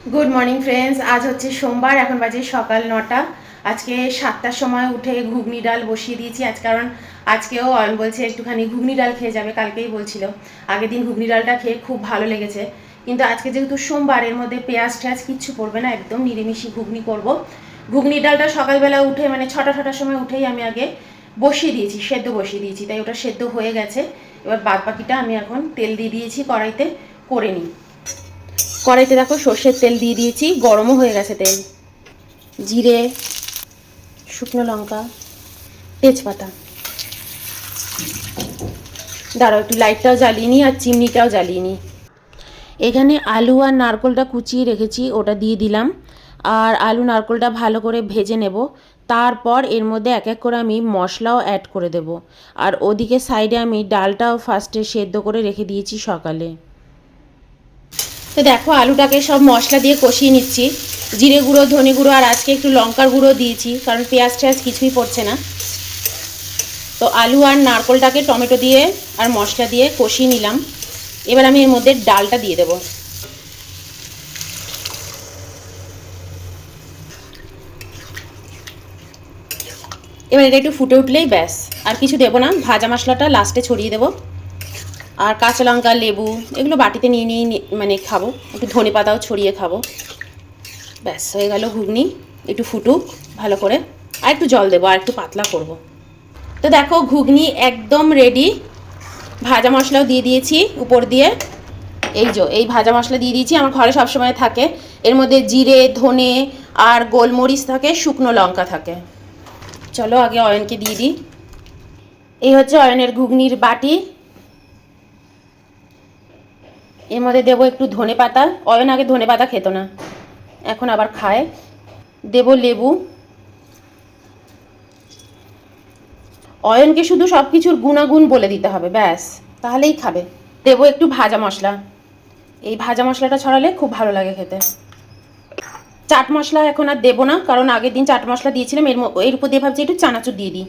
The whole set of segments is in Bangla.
গুড মর্নিং ফ্রেন্ডস আজ হচ্ছে সোমবার, এখন বাজে সকাল নটা। আজকে সাতটার সময় উঠে ঘুগনি ডাল বসিয়ে দিয়েছি আজ, কারণ আজকেও অয়ন বলছে একটুখানি ঘুগনি ডাল খেয়ে যাবে, কালকেই বলছিল। আগের দিন ঘুগনি ডালটা খেয়ে খুব ভালো লেগেছে। কিন্তু আজকে যেহেতু সোমবার, এর মধ্যে পেঁয়াজ টেয়াজ কিচ্ছু পড়বে না, একদম নিরামিষি ঘুগনি করব। ঘুগনি ডালটা সকালবেলা উঠে মানে ছটা, ছটার সময় উঠেই আমি আগে বসিয়ে দিয়েছি, সেদ্ধ বসিয়ে দিয়েছি, তাই ওটা সেদ্ধ হয়ে গেছে। এবার বাদ বাকিটা আমি এখন তেল দিয়ে দিয়েছি কড়াইতে, করে নিই। কড়াইতে দেখো সর্ষের তেল দিয়ে দিয়েছি, গরমও হয়ে গেছে তেল। জিরে, শুকনো লঙ্কা, তেজপাতা। দাঁড়াও, একটু লাইটটাও জ্বালিয়ে নিই আর চিমনিটাও জ্বালিয়ে নিই। এখানে আলু আর নারকোলটা কুচিয়ে রেখেছি, ওটা দিয়ে দিলাম। আর আলু নারকোলটা ভালো করে ভেজে নেব। তারপর এর মধ্যে এক এক করে আমি মশলাও অ্যাড করে দেব। আর ওদিকে সাইডে আমি ডালটাও ফার্স্টে সেদ্ধ করে রেখে দিয়েছি সকালে। তো দেখো আলুটাকে সব মশলা দিয়ে কষিয়ে নিচ্ছি। জিরে গুঁড়ো, ধনে গুঁড়ো আর আজকে একটু লঙ্কার গুঁড়ো দিয়েছি, কারণ পেঁয়াজ টেয়াজ কিছুই পড়ছে না। তো আলু আর নারকোলটাকে টমেটো দিয়ে আর মশলা দিয়ে কষিয়ে নিলাম। এবার আমি এর মধ্যে ডালটা দিয়ে দেবো। এবার এটা একটু ফুটে উঠলেই ব্যাস। আর কিছু দেবো না, ভাজা মশলাটা লাস্টে ছড়িয়ে দেবো। আর কাঁচা লঙ্কা, লেবু, এগুলো বাটিতে নিয়ে নিয়ে নি- মানে খাব। একটু ধনে পাতাও ছড়িয়ে খাব। ব্যাস, হয়ে গেল ঘুগনি। একটু ফুটুক, ভালো করে। আর একটু জল দেবো, আর একটু পাতলা করব। তো দেখো, ঘুগনি একদম রেডি ভাজা মশলাও দিয়ে দিয়েছি উপর দিয়ে। এই যে, এই ভাজা মশলা দিয়ে দিয়েছি। আমার ঘরে সবসময় থাকে। এর মধ্যে জিরে, ধনে আর গোলমরিচ থাকে, শুকনো লঙ্কা থাকে। চলো আগে অয়নকে দিয়ে দিই। এই হচ্ছে অয়নের ঘুগনির বাটি। এর মধ্যে দেবো একটু ধনে পাতা। অয়ন আগে ধনে পাতা খেত না। এখন আবার খায়। দেবো লেবু। অয়নকে শুধু সব কিছুর গুণাগুণ বলে দিতে হবে, ব্যাস। তাহলেই খাবে। দেবো একটু ভাজা মশলা। এই ভাজা মশলাটা ছড়ালে খুব ভালো লাগে খেতে। চাট মশলা এখন আর দেবো না, কারণ আগের দিন চাট মশলা দিয়েছিলাম, এর এর উপর দিয়ে ভাবছি একটু চানাচুর দিয়ে দিই।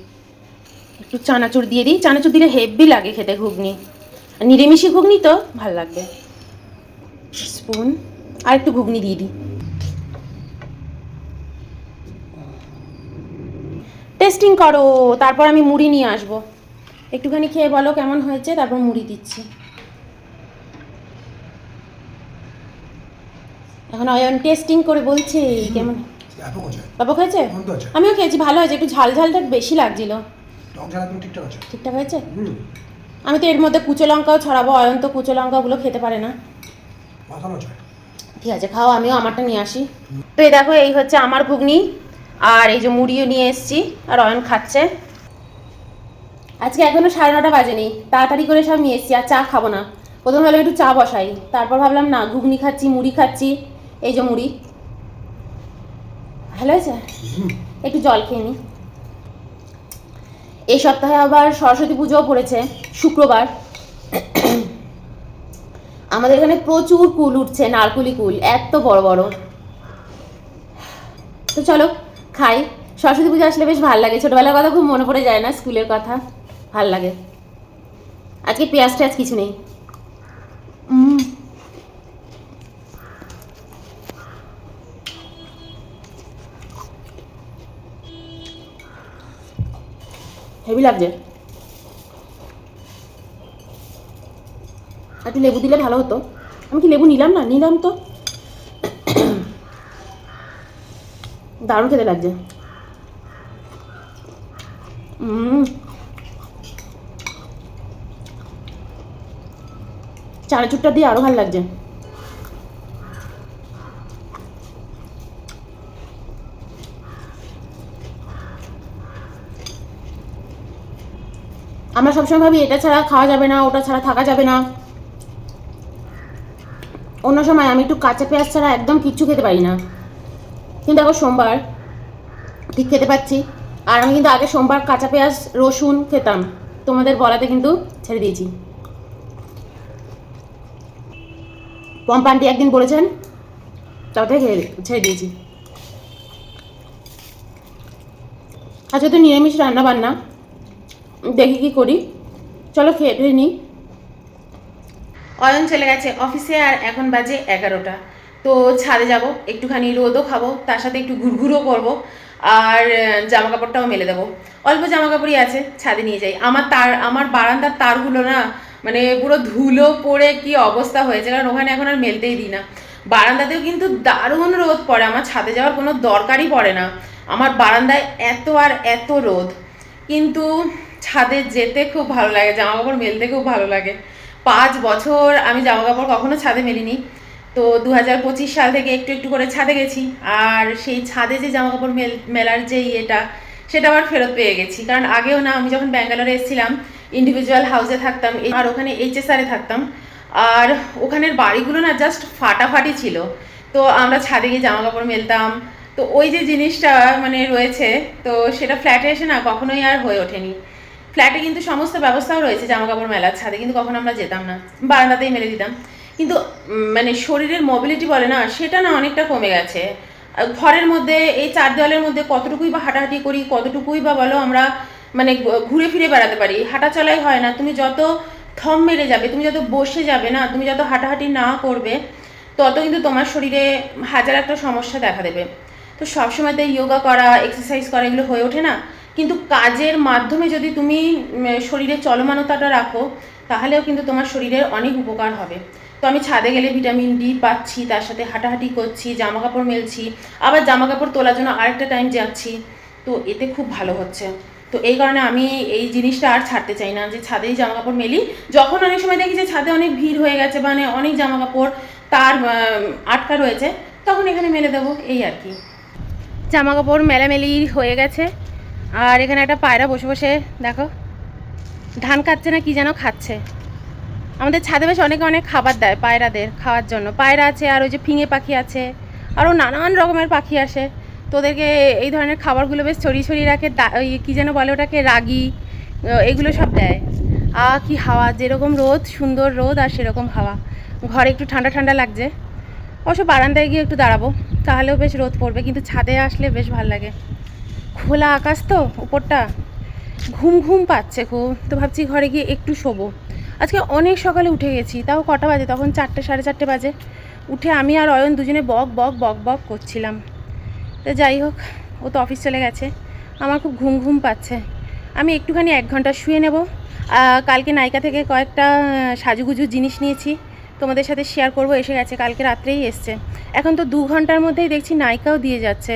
একটু চানাচুর দিয়ে দিই। চানাচুর দিলে হেভি লাগে খেতে ঘুগনি। নিরামিষি ঘুগনি তো, ভালো লাগবে। স্পুন আর একটু ঘুগনি দিয়ে দিই। টেস্টিং করো তারপর আমি মুড়ি নিয়ে আসব। একটুখানি খেয়ে বলো কেমন হয়েছে তারপর মুড়ি দিচ্ছি। এখন অয়ন টেস্টিং করে বলছে কেমন? বাবা খেয়েছে আমিও খেয়েছি ভালো হয়েছে একটু ঝাল ঝালটা বেশি লাগছিল। ঠিকঠাক হয়েছে? আমি তো এর মধ্যে কুচো লঙ্কাও ছড়াবো অয়ন তো কুচো লঙ্কাগুলো খেতে পারে না। মাথানো আছে ঠিক আছে খাও আমিও আমারটা নিয়ে আসি। তো এই দেখো এই হচ্ছে আমার ঘুগনি আর এই যে মুড়িও নিয়ে এসেছি আর অয়ন খাচ্ছে। আজকে এখনও সাড়ে নটা বাজেনি তাড়াতাড়ি করে সব নিয়ে এসেছি আর চা খাব না। প্রথম ভাবলাম একটু চা বসাই তারপর ভাবলাম না ঘুগনি খাচ্ছি মুড়ি খাচ্ছি এই যে মুড়ি। ভালো হয়েছে? একটু জল খেয়ে নিই এই সপ্তাহে আবার সরস্বতী পুজোও পড়েছে শুক্রবার। আমাদের এখানে প্রচুর কুল উঠছে, নারকুলি কুল, এত বড় বড়। তো চলো, খাই। সরস্বতী পুজো আসলে বেশ ভালো লাগে। ছোটবেলার কথা খুব মনে পড়ে যায় না স্কুলের কথা? ভালো লাগে। আজকে পেঁয়াজ টেয়াজ কিছু নেই। হেভি লাগছে। একটু লেবু দিলে ভালো হতো। আমি কি লেবু নিলাম না? নিলাম তো। দারুণ খেতে লাগছে। উম। চানাচুরটা দিয়ে আরও ভালো লাগছে। আমরা সবসময় ভাবি, এটা ছাড়া খাওয়া যাবে না, ওটা ছাড়া থাকা যাবে না। অন্য সময় আমি একটু কাঁচা পেঁয়াজ ছাড়া একদম কিচ্ছু খেতে পারি না। কিন্তু এখন সোমবার, ঠিক খেতে পাচ্ছি। আর আমি কিন্তু আগে সোমবার কাঁচা পেঁয়াজ, রসুন খেতাম। তোমাদের বলাতে কিন্তু ছেড়ে দিয়েছি। পম্পান্টি একদিন বলেছেন তাতে ছেড়ে দিয়েছি। আচ্ছা তো নিরামিষ রান্না বান্না দেখি কি করি। চলো খেয়ে নিই। অয়ন চলে গেছে অফিসে আর এখন বাজে এগারোটা। তো ছাদে যাব, একটুখানি রোদও খাব, তার সাথে একটু ঘুরঘুরও করব, আর জামা কাপড়টাও মেলে দেবো। অল্প জামা কাপড়ই আছে, ছাদে নিয়ে যাই। আমার তার, আমার বারান্দার তারগুলো না মানে পুরো ধুলো পড়ে কি অবস্থা হয়েছে, কারণ ওখানে এখন আর মেলতেই দিই না। বারান্দাতেও কিন্তু দারুণ রোদ পড়ে, আমার ছাদে যাওয়ার কোনো দরকারই পড়ে না। আমার বারান্দায় এত আর এত রোদ। কিন্তু ছাদে যেতে খুব ভালো লাগে জামা কাপড় মেলতে খুব ভালো লাগে। পাঁচ বছর আমি জামা কাপড় কখনো ছাদে মেলিনি। তো দু হাজার পঁচিশ সাল থেকে একটু একটু করে ছাদে গেছি। আর সেই ছাদে যে জামা কাপড় মেল, মেলার যে ইয়েটা, সেটা আবার ফেরত পেয়ে গেছি। কারণ আগেও না, আমি যখন ব্যাঙ্গালোরে এসেছিলাম ইন্ডিভিজুয়াল হাউসে থাকতাম, আর ওখানে এইচএসআরে থাকতাম। আর ওখানের বাড়িগুলো না জাস্ট ফাটাফাটি ছিল। তো আমরা ছাদে গিয়ে জামা কাপড় মেলতাম। তো ওই যে জিনিসটা মানে রয়েছে, তো সেটা ফ্ল্যাটে এসে না কখনোই আর হয়ে ওঠেনি। ফ্ল্যাটে কিন্তু সমস্ত ব্যবস্থাও রয়েছে জামা কাপড় মেলার ছাদে, কিন্তু কখনো আমরা যেতাম না। বারান্দাতেই মেলে দিতাম। কিন্তু মানে শরীরের মোবিলিটি বলে না, সেটা না অনেকটা কমে গেছে। ঘরের মধ্যে, এই চার দেওয়ালের মধ্যে কতটুকুই বা হাঁটাহাঁটি করি, কতটুকুই বা বলো আমরা মানে ঘুরে ফিরে বেড়াতে পারি, হাঁটা চলাই হয় না। তুমি যত থম মেরে যাবে, তুমি যত বসে যাবে না, তুমি যত হাঁটাহাঁটি না করবে, তত কিন্তু তোমার শরীরে হাজার একটা সমস্যা দেখা দেবে। তো সবসময়তে যোগা করা এক্সারসাইজ করা, এগুলো হয়ে ওঠে না। কিন্তু কাজের মাধ্যমে যদি তুমি শরীরে চলমানতাটা রাখো, তাহলেও কিন্তু তোমার শরীরের অনেক উপকার হবে। তো আমি ছাদে গেলে ভিটামিন ডি পাচ্ছি, তার সাথে হাঁটাহাঁটি করছি জামা কাপড় মেলছি, আবার জামা কাপড় তোলার জন্য আরেকটা টাইম যাচ্ছি, তো এতে খুব ভালো হচ্ছে। তো এই কারণে আমি এই জিনিসটা আর ছাড়তে চাই না, যে ছাদেই জামা কাপড় মেলি। যখন অনেক সময় দেখি যে ছাদে অনেক ভিড় হয়ে গেছে মানে অনেক জামা কাপড় তার আটকা রয়েছে, তখন এখানে মেলে দেবো, এই আর কি। জামা কাপড় মেলামেলি হয়ে গেছে। আর এখানে একটা পায়রা বসে বসে, দেখো। ধান খাচ্ছে না, কি যেন খাচ্ছে। আমাদের ছাদে বেশ অনেকে অনেক খাবার দেয় পায়রাদের খাওয়ার জন্য। পায়রা আছে, আর ওই যে ফিঙে পাখি আছে, আরও নানান রকমের পাখি আসে। তোদেরকে এই ধরনের খাবারগুলো বেশ ছড়িয়ে ছড়িয়ে রাখে ওই কী যেন বলে ওটাকে, রাগি এগুলো সব দেয়। আ, কি হাওয়া, যেরকম রোদ, সুন্দর রোদ আর সেরকম হাওয়া। ঘরে একটু ঠান্ডা ঠান্ডা লাগছে। অবশ্য বারান্দায় গিয়ে একটু দাঁড়াবো, তাহলেও বেশ রোদ পড়বে, কিন্তু ছাদে আসলে বেশ ভালো লাগে। খোলা আকাশ তো, উপরটা ঘুম ঘুম পাচ্ছে খুব। তো ভাবছি ঘরে গিয়ে একটু শোবো। আজকে অনেক সকালে উঠে গেছি, তাও কটা বাজে? তখন চারটে, সাড়ে চারটে বাজে। উঠে আমি আর অয়ন দুজনে বক বক বক বক করছিলাম। তো যাই হোক, ও তো অফিস চলে গেছে। আমার খুব ঘুম ঘুম পাচ্ছে। আমি একটুখানি এক ঘণ্টা শুয়ে নেব। কালকে নায়িকা থেকে কয়েকটা সাজুগুজু জিনিস নিয়েছি। তোমাদের সাথে শেয়ার করব, এসে গেছে, কালকে রাত্রেই এসছে। এখন তো দু ঘণ্টার মধ্যেই দেখছি নায়িকাও দিয়ে যাচ্ছে।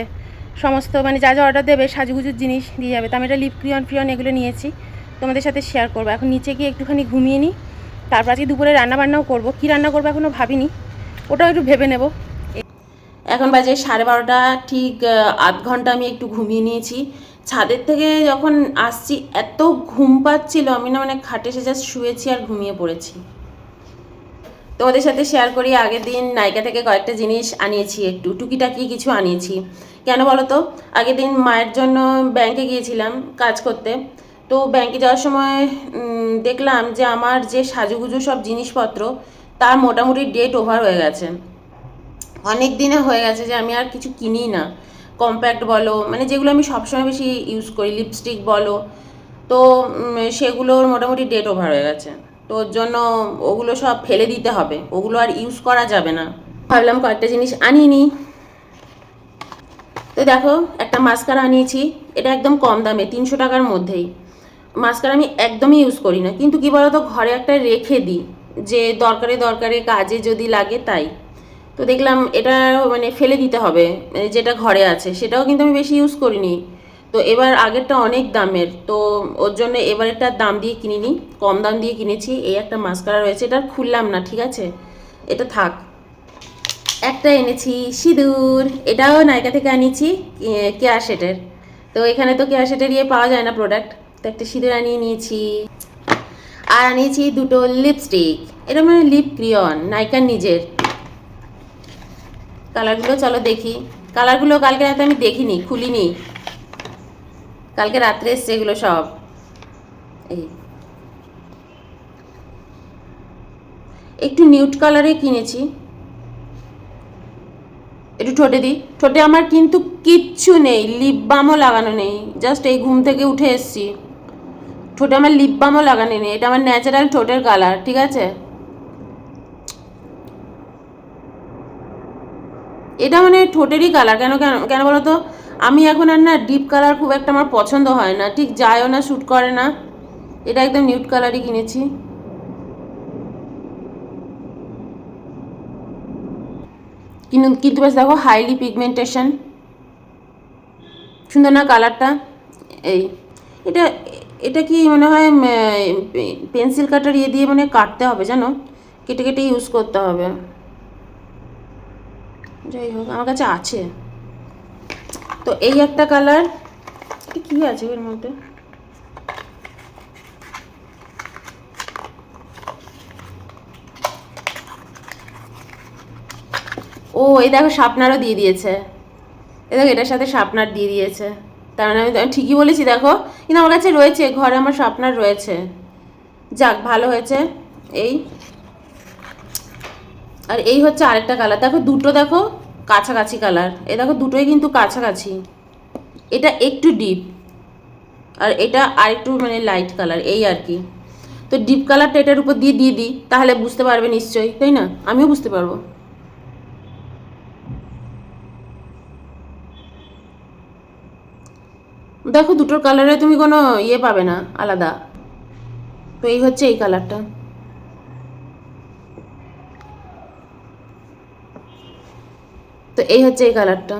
সমস্ত মানে যা যা অর্ডার দেবে, সাজুগুজুর জিনিস দিয়ে যাবে। তো আমি এটা লিপ ক্রিয়ন ফ্রিয়ন এগুলো নিয়েছি, তোমাদের সাথে শেয়ার করব। এখন নিচে গিয়ে একটুখানি ঘুমিয়ে নিই। তারপর আজকে দুপুরে রান্না বান্নাও করব। কী রান্না করব এখনও ভাবিনি, ওটাও একটু ভেবে নেব। এখন বাজে সাড়ে বারোটা, ঠিক আধ ঘণ্টা আমি একটু ঘুমিয়ে নিয়েছি। ছাদের থেকে যখন আসছি, এত ঘুম পাচ্ছিল, আমি না মানে খাটে এসে জাস্ট শুয়েছি আর ঘুমিয়ে পড়েছি। তোমাদের সাথে শেয়ার করি, আগের দিন নাইকা থেকে কয়েকটা জিনিস আনিয়েছি, একটু টুকিটাকি কিছু আনিয়েছি। কেন বলো তো আগের দিন মায়ের জন্য ব্যাংকে গিয়েছিলাম কাজ করতে। তো ব্যাংকে যাওয়ার সময় দেখলাম যে আমার যে সাজুগুজু সব জিনিসপত্র, তার মোটামুটি ডেট ওভার হয়ে গেছে। অনেক দিনে হয়ে গেছে যে আমি আর কিছু কিনি না। কম্প্যাক্ট বলো মানে যেগুলো আমি সবসময় বেশি ইউজ করি লিপস্টিক বলো, তো সেগুলোর মোটামুটি ডেট ওভার হয়ে গেছে। তো ওর জন্য ওগুলো সব ফেলে দিতে হবে। ওগুলো আর ইউজ করা যাবে না। ভাবলাম কয়েকটা জিনিস আনিয়ে নিই। তো দেখো, একটা মাস্কারা আনিয়েছি। এটা একদম কম দামে, তিনশো টাকার মধ্যেই। মাস্কারা আমি একদমই ইউজ করি না। কিন্তু কি বলতো, ঘরে একটা রেখে দিই। যে দরকারে দরকারে কাজে যদি লাগে তাই। তো দেখলাম এটা মানে ফেলে দিতে হবে। মানে যেটা ঘরে আছে, সেটাও কিন্তু আমি বেশি ইউজ করিনি। তো এবার আগেরটা অনেক দামের, তো ওর জন্য এবারেরটার দাম দিয়ে কিনিনি কম দাম দিয়ে কিনেছি, এই একটা মাস্কারা রয়েছে এটা খুললাম না, ঠিক আছে? এটা থাক। একটা এনেছি সিঁদুর, এটাও নায়িকা থেকে আনিয়েছি কেয়ার সেটের। তো এখানে তো কেয়ার সেটের ইয়ে পাওয়া যায় না প্রোডাক্ট তো একটা সিঁদুর আনিয়ে নিয়েছি। আর আনিয়েছি দুটো লিপস্টিক এটা মানে লিপ ক্রিয়ন নাইকার নিজের। কালারগুলো চলো দেখি। কালারগুলো কালকে রাতে আমি দেখিনি, খুলিনি। কালকে রাত্রে এসছে এগুলো সব। এই। একটু নিউট কালারে কিনেছি। একটু ঠোঁটে দিই। ঠোঁটে আমার কিন্তু কিচ্ছু নেই, লিপ বামও লাগানো নেই। জাস্ট এই ঘুম থেকে উঠে এসছি। ঠোঁটে আমার লিপ বামও লাগানো নেই, এটা আমার ন্যাচারাল ঠোঁটের কালার ঠিক আছে? এটা মানে ঠোঁটেরই কালার কেন কেন কেন বলো তো আমি এখন আর না ডিপ কালার খুব একটা আমার পছন্দ হয় না। ঠিক যায়ও না শ্যুট করে না। এটা একদম নিউট কালারই কিনেছি। কিন্তু কিন্তু বেশ দেখো হাইলি পিগমেন্টেশন সুন্দর না কালারটা এই, এটা এটা কি মনে হয় পেন্সিল কাটার ইয়ে দিয়ে মানে কাটতে হবে জানো? কেটে কেটে ইউজ করতে হবে। যাই হোক, আমার কাছে আছে। তো এই একটা কালার। কি আছে এর মধ্যে? ও, এই দেখো শার্পনারও দিয়ে দিয়েছে। এই দেখো, এটার সাথে শার্পনার দিয়ে দিয়েছে। তার মানে আমি ঠিকই বলেছি, দেখো। কিন্তু আমার কাছে রয়েছে ঘরে আমার শার্পনার রয়েছে। যাক, ভালো হয়েছে। এই। আর এই হচ্ছে আরেকটা কালার। দেখো, দুটো দেখো। কাছাকাছি কালার। এ দেখো, দুটোই কিন্তু কাছাকাছি। এটা একটু ডিপ আর এটা আরেকটু মানে লাইট কালার এই আর কি। তো ডিপ কালারটা এটার উপর দিয়ে দিয়ে দিই, তাহলে বুঝতে পারবে নিশ্চয়ই, তাই না? আমিও বুঝতে পারব। দেখো, দুটোর কালারে তুমি কোনো ইয়ে পাবে না, আলাদা। তো এই হচ্ছে এই কালারটা তো এই হচ্ছে এই কালারটা।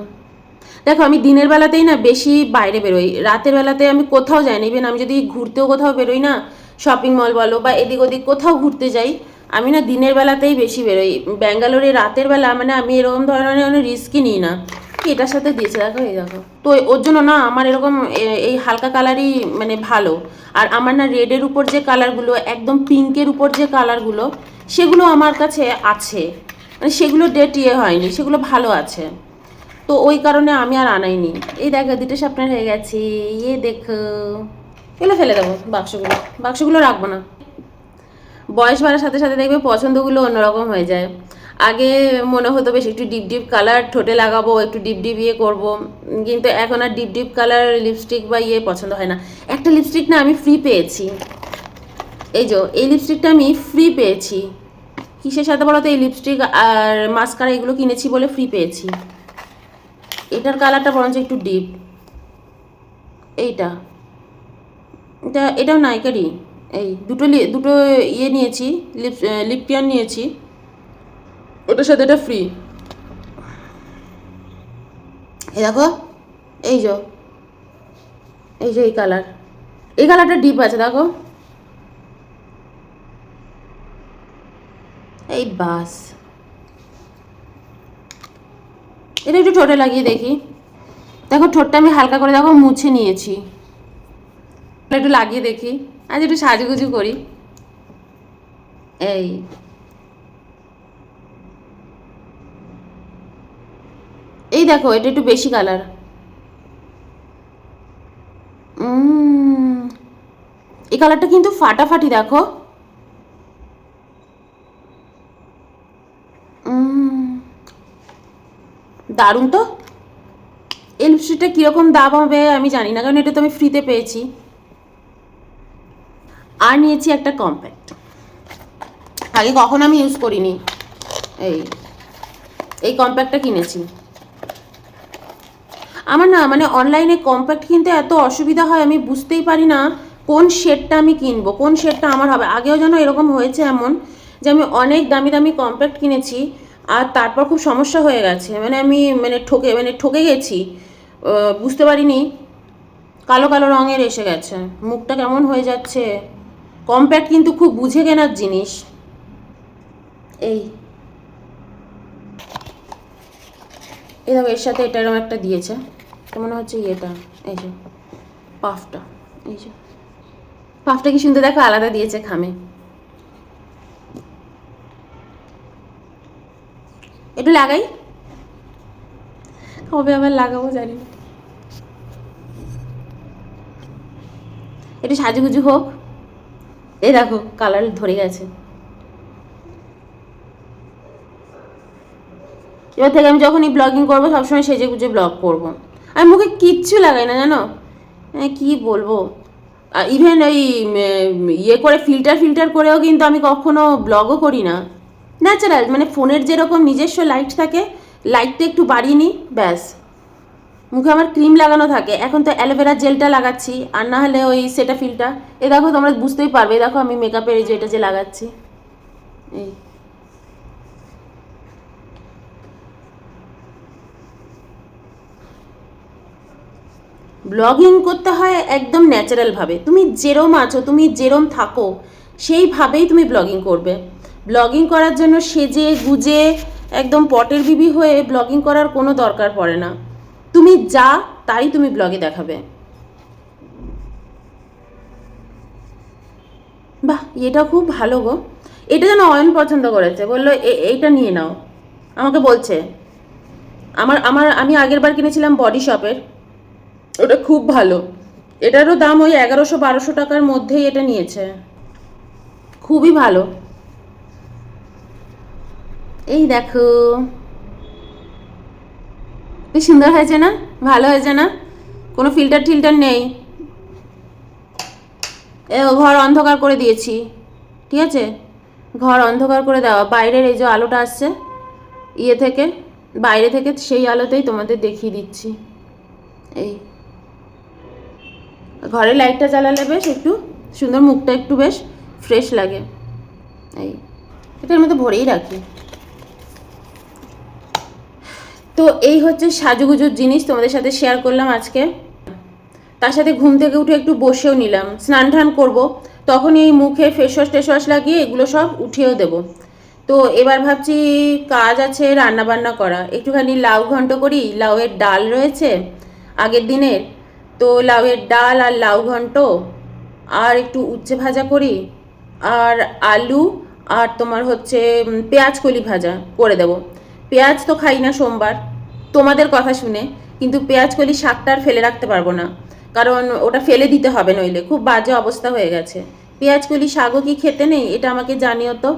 দেখো, আমি দিনের বেলাতেই না বেশি বাইরে বেরোই। রাতের বেলাতে আমি কোথাও যাই না। ইভেন আমি যদি ঘুরতেও কোথাও বেরোই না শপিং মল বলো বা এদিক ওদিক কোথাও ঘুরতে যাই, আমি না দিনের বেলাতেই বেশি বেরোই। ব্যাঙ্গালোরে রাতের বেলা মানে আমি এরকম ধরনের রিস্কই নিই না। এটার সাথে দিয়েছে? দেখো, এই দেখো। তো ওর জন্য না আমার এরকম এই হালকা কালারই মানে ভালো। আর আমার না রেডের উপর যে কালারগুলো একদম পিঙ্কের উপর যে কালারগুলো সেগুলো আমার কাছে আছে। মানে সেগুলো ডেট ইয়ে হয়নি, সেগুলো ভালো আছে। তো ওই কারণে আমি আর আনাইনি। এই দেখো, দুটো স্বপ্নের হয়ে গেছে ইয়ে দেখো। এগুলো ফেলে দেবো বাক্সগুলো বাক্সগুলো রাখব না। বয়স বাড়ার সাথে সাথে দেখবে পছন্দগুলো অন্যরকম হয়ে যায়। আগে মনে হতো বেশ একটু ডিপ ডিপ কালার ঠোঁটে লাগাবো, একটু ডিপ ডিপ ইয়ে করব। কিন্তু এখন আর ডিপ ডিপ কালার লিপস্টিক বা ইয়ে পছন্দ হয় না। একটা লিপস্টিক না আমি ফ্রি পেয়েছি। এই যে, এই লিপস্টিকটা আমি ফ্রি পেয়েছি। কিসের সাথে বলো তো? এই লিপস্টিক আর মাস্কারা এগুলো কিনেছি বলে ফ্রি পেয়েছি। এটার কালারটা বরঞ্চ একটু ডিপ এইটা। এটা, এটাও নাইকারই এই দুটো দুটো ইয়ে নিয়েছি লিপ লিপটিয়ান নিয়েছি। ওটার সাথে এটা ফ্রি এই দেখো, এই যে। এই যে এই কালার এই কালারটা ডিপ আছে, দেখো। এই বাস। এটা একটু ঠোঁটে লাগিয়ে দেখি। দেখো, ঠোঁটটা আমি হালকা করে দেখো, মুছে নিয়েছি। একটু লাগিয়ে দেখি। আজ একটু সাজুগুজু করি। এই। এই দেখো, এটা একটু বেশি কালার এই কালারটা কিন্তু ফাটাফাটি, দেখো। দারুণ তো? এই লিপস্টিকটা কীরকম দাম হবে আমি জানি না, কারণ এটা তো আমি ফ্রিতে পেয়েছি। আর নিয়েছি একটা কম্প্যাক্ট আগে কখনো আমি ইউজ করিনি। এই এই কম্প্যাক্টটা কিনেছি। আমার না মানে অনলাইনে কম্প্যাক্ট কিনতে এত অসুবিধা হয়, আমি বুঝতেই পারি না কোন শেডটা আমি কিনবো, কোন শেডটা আমার হবে। আগেও যেন এরকম হয়েছে এমন যে আমি অনেক দামি দামি কম্প্যাক্ট কিনেছি আর তারপর খুব সমস্যা হয়ে গেছে। মানে আমি মানে ঠকে মানে ঠকে গেছি। বুঝতে পারিনি। কালো কালো রঙের এসে গেছে। মুখটা কেমন হয়ে যাচ্ছে? কম্প্যাক্ট কিন্তু খুব বুঝে কেনার জিনিস। এই। এই দেখো, এর সাথে এটা এরকম একটা দিয়েছে। তো মনে হচ্ছে ইয়েটা। এই যে, পাফটা। এই যে। পাফটা কি সুন্দর দেখো, আলাদা দিয়েছে খামে। একটু লাগাই। কবে আবার লাগাবো জানি একটু সাজুগুজু হোক। এই দেখো কালার ধরে গেছে। এবার থেকে আমি যখনই ব্লগিং করব, সবসময় সেজে গুজে ব্লগ করব। আমি মুখে কিচ্ছু লাগাই না, জানো? মানে কি বলব? ইভেন ওই ইয়ে করে ফিল্টার ফিল্টার করেও কিন্তু আমি কখনো ব্লগও করি না। ন্যাচারাল মানে ফোনের যেরকম নিজস্ব লাইট থাকে লাইটটা একটু বাড়িয়ে নিই, ব্যাস। মুখে আমার ক্রিম লাগানো থাকে। এখন তো অ্যালোভেরা জেলটা লাগাচ্ছি, আর না হলে ওই সেটা ফিলটা এ দেখো, তোমরা বুঝতেই পারবে। দেখো, আমি মেকআপের এই যে এটা যে লাগাচ্ছি। এই। ব্লগিং করতে হয় একদম ন্যাচারালভাবে তুমি যেরম আছো, তুমি যেরম থাকো, সেইভাবেই তুমি ব্লগিং করবে। ব্লগিং করার জন্য সেজে, গুজে, একদম পটের বিবি হয়ে ব্লগিং করার কোনো দরকার পড়ে না। তুমি যা তাই তুমি ব্লগে দেখাবে। বাহ, এটা খুব ভালো গো। এটা যেন অয়ন পছন্দ করেছে, বলল, "এ- এইটা নিয়ে নাও। আমাকে বলছে, আমার আমার, আমি আগের বার কিনেছিলাম বডি শপের ওটা খুব ভালো। এটারও দাম ওই এগারোশো বারোশো টাকার মধ্যেই এটা নিয়েছে। খুবই ভালো। এই দেখো। কি সুন্দর হয়েছে না? ভালো হয়েছে না? কোনো ফিল্টার টিল্টার নেই। ঘর অন্ধকার করে দিয়েছি। ঠিক আছে? ঘর অন্ধকার করে দেওয়া। বাইরের এই যে আলোটা আসছে ইয়ে থেকে, বাইরে থেকে সেই আলোতেই তোমাদের দেখিয়ে দিচ্ছি। এই। ঘরের লাইটটা জ্বালালে বেশ একটু সুন্দর, মুখটা একটু বেশ ফ্রেশ লাগে। এই। এটার মধ্যে ভরেই রাখি। তো এই হচ্ছে সাজুগুজুর জিনিস তোমাদের সাথে শেয়ার করলাম আজকে। তার সাথে ঘুম থেকে উঠে একটু বসেও নিলাম। স্নান টান করব। তখন এই মুখে ফেস ওয়াশ টেস ওয়াশ লাগিয়ে এগুলো সব উঠিয়েও দেবো। তো এবার ভাবছি কাজ আছে রান্না বান্না করা। একটুখানি লাউ ঘন্ট করি। লাউয়ের ডাল রয়েছে আগের দিনের। তো লাউয়ের ডাল আর লাউ ঘন্ট আর একটু উচ্ছে ভাজা করি। আর আলু আর তোমার হচ্ছে পেঁয়াজ কলি ভাজা করে দেবো। পেঁয়াজ তো খাই না সোমবার। তোমাদের কথা শুনে। কিন্তু পেঁয়াজ কলি শাকটা আর ফেলে রাখতে পারব না। কারণ ওটা ফেলে দিতে হবে নইলে। খুব বাজে অবস্থা হয়ে গেছে। পেঁয়াজ কলি শাকও কি খেতে নেই? এটা আমাকে জানিও তো।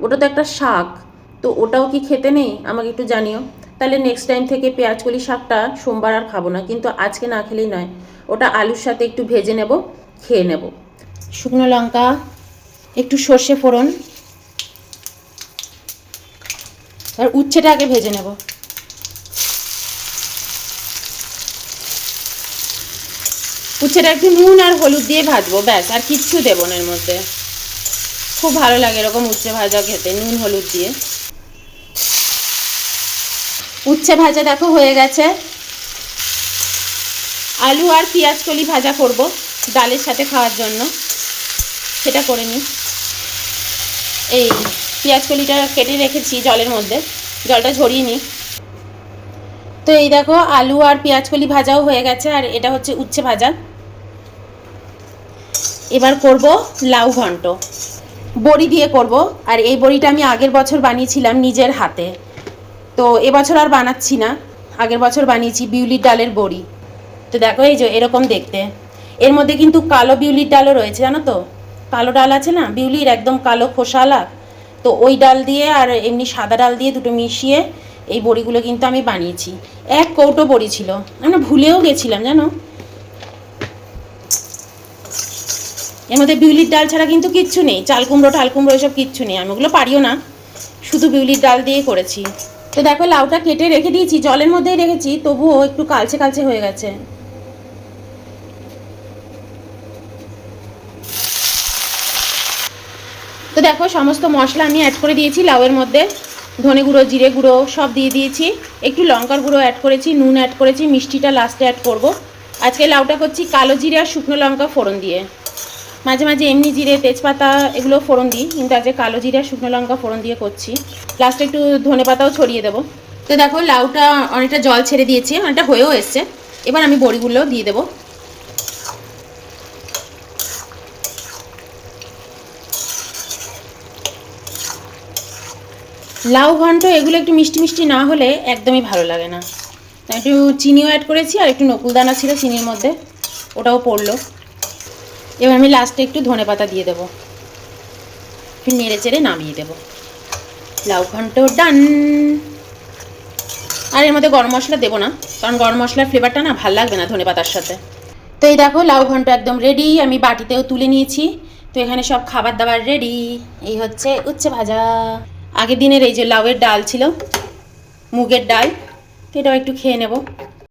ওটা তো একটা শাক। তো ওটাও কি খেতে নেই? আমাকে একটু জানিও। তাহলে নেক্সট টাইম থেকে পেঁয়াজ কলি শাকটা সোমবার আর খাব না। কিন্তু আজকে না খেলেই নয়। ওটা আলুর সাথে একটু ভেজে নেব, খেয়ে নেব। শুকনো লঙ্কা, একটু সর্ষে ফোড়ন আর উচ্ছেটা আগে ভেজে নেব। উচ্ছেটা একটু নুন আর হলুদ দিয়ে ভাজবো, ব্যাস, আর কিচ্ছু দেবো না এর মধ্যে। খুব ভালো লাগে এরকম উচ্ছে ভাজা খেতে, নুন, হলুদ দিয়ে। উচ্ছে ভাজা দেখো হয়ে গেছে। আলু আর পেঁয়াজ কলি ভাজা করব ডালের সাথে খাওয়ার জন্য। সেটা করে নিই। এই পেঁয়াজ কলিটা কেটে রেখেছি জলের মধ্যে। জলটা ঝরিয়ে নিই। তো এই দেখো, আলু আর পেঁয়াজ কলি ভাজাও হয়ে গেছে, আর এটা হচ্ছে উচ্ছে ভাজা। এবার করব লাউ ঘন্ট। বড়ি দিয়ে করব, আর এই বড়িটা আমি আগের বছর বানিয়েছিলাম নিজের হাতে। তো এবছর আর বানাচ্ছি না, আগের বছর বানিয়েছি বিউলির ডালের বড়ি। তো দেখো এই যে, এরকম দেখতে। এর মধ্যে কিন্তু কালো বিউলির ডালও রয়েছে, জানো তো? কালো ডাল আছে না? বিউলির একদম কালো খোসালা তো ওই ডাল দিয়ে আর এমনি সাদা ডাল দিয়ে দুটো মিশিয়ে এই বড়িগুলো কিন্তু আমি বানিয়েছি। এক কৌটো বড়ি ছিল। আমরা ভুলেও গেছিলাম, জানো? এর মধ্যে বিউলির ডাল ছাড়া কিন্তু কিচ্ছু নেই। চাল কুমড়ো টাল কুমড়ো এসব কিচ্ছু নেই। আমি ওগুলো পারিও না। শুধু বিউলির ডাল দিয়ে করেছি। তো দেখো, লাউটা কেটে রেখে দিয়েছি। জলের মধ্যেই রেখেছি, তবুও একটু কালচে কালচে হয়ে গেছে। তো দেখো, সমস্ত মশলা আমি অ্যাড করে দিয়েছি, লাউয়ের মধ্যে। ধনে গুঁড়ো, জিরে গুঁড়ো সব দিয়ে দিয়েছি। একটু লঙ্কার গুঁড়ো অ্যাড করেছি, নুন অ্যাড করেছি, মিষ্টিটা লাস্টে অ্যাড করব। আজকে লাউটা করছি কালো জিরে আর শুকনো লঙ্কা ফোড়ন দিয়ে। মাঝে মাঝে এমনি জিরে, তেজপাতা এগুলো ফোড়ন দিই, কিন্তু আজকে কালো জিরে আর শুকনো লঙ্কা ফোড়ন দিয়ে করছি। লাস্টে একটু ধনে পাতাও ছড়িয়ে দেবো। তো দেখো, লাউটা অনেকটা জল ছেড়ে দিয়েছি, অনেকটা হয়েও এসছে। এবার আমি বড়িগুলো দিয়ে দেবো। লাউ ঘন্ট, এগুলো একটু মিষ্টি মিষ্টি না হলে একদমই ভালো লাগে না। একটু চিনিও অ্যাড করেছি আর একটু নকুলদানা ছিল চিনির মধ্যে, ওটাও পড়ল। এবার আমি লাস্টে একটু ধনে পাতা দিয়ে দেবো। একটু নেড়ে চেড়ে নামিয়ে দেবো। লাউ ঘন্ট ডান আর এর মধ্যে গরম মশলা দেবো না, কারণ গরম মশলার ফ্লেভারটা না ভালো লাগবে না ধনে পাতার সাথে। তো এই দেখো, লাউ ঘন্ট একদম রেডি আমি বাটিতেও তুলে নিয়েছি। তো এখানে সব খাবার দাবার রেডি এই হচ্ছে উচ্ছে ভাজা। আগের দিনের এই যে লাউয়ের ডাল ছিল মুগের ডাল এটাও একটু খেয়ে নেব।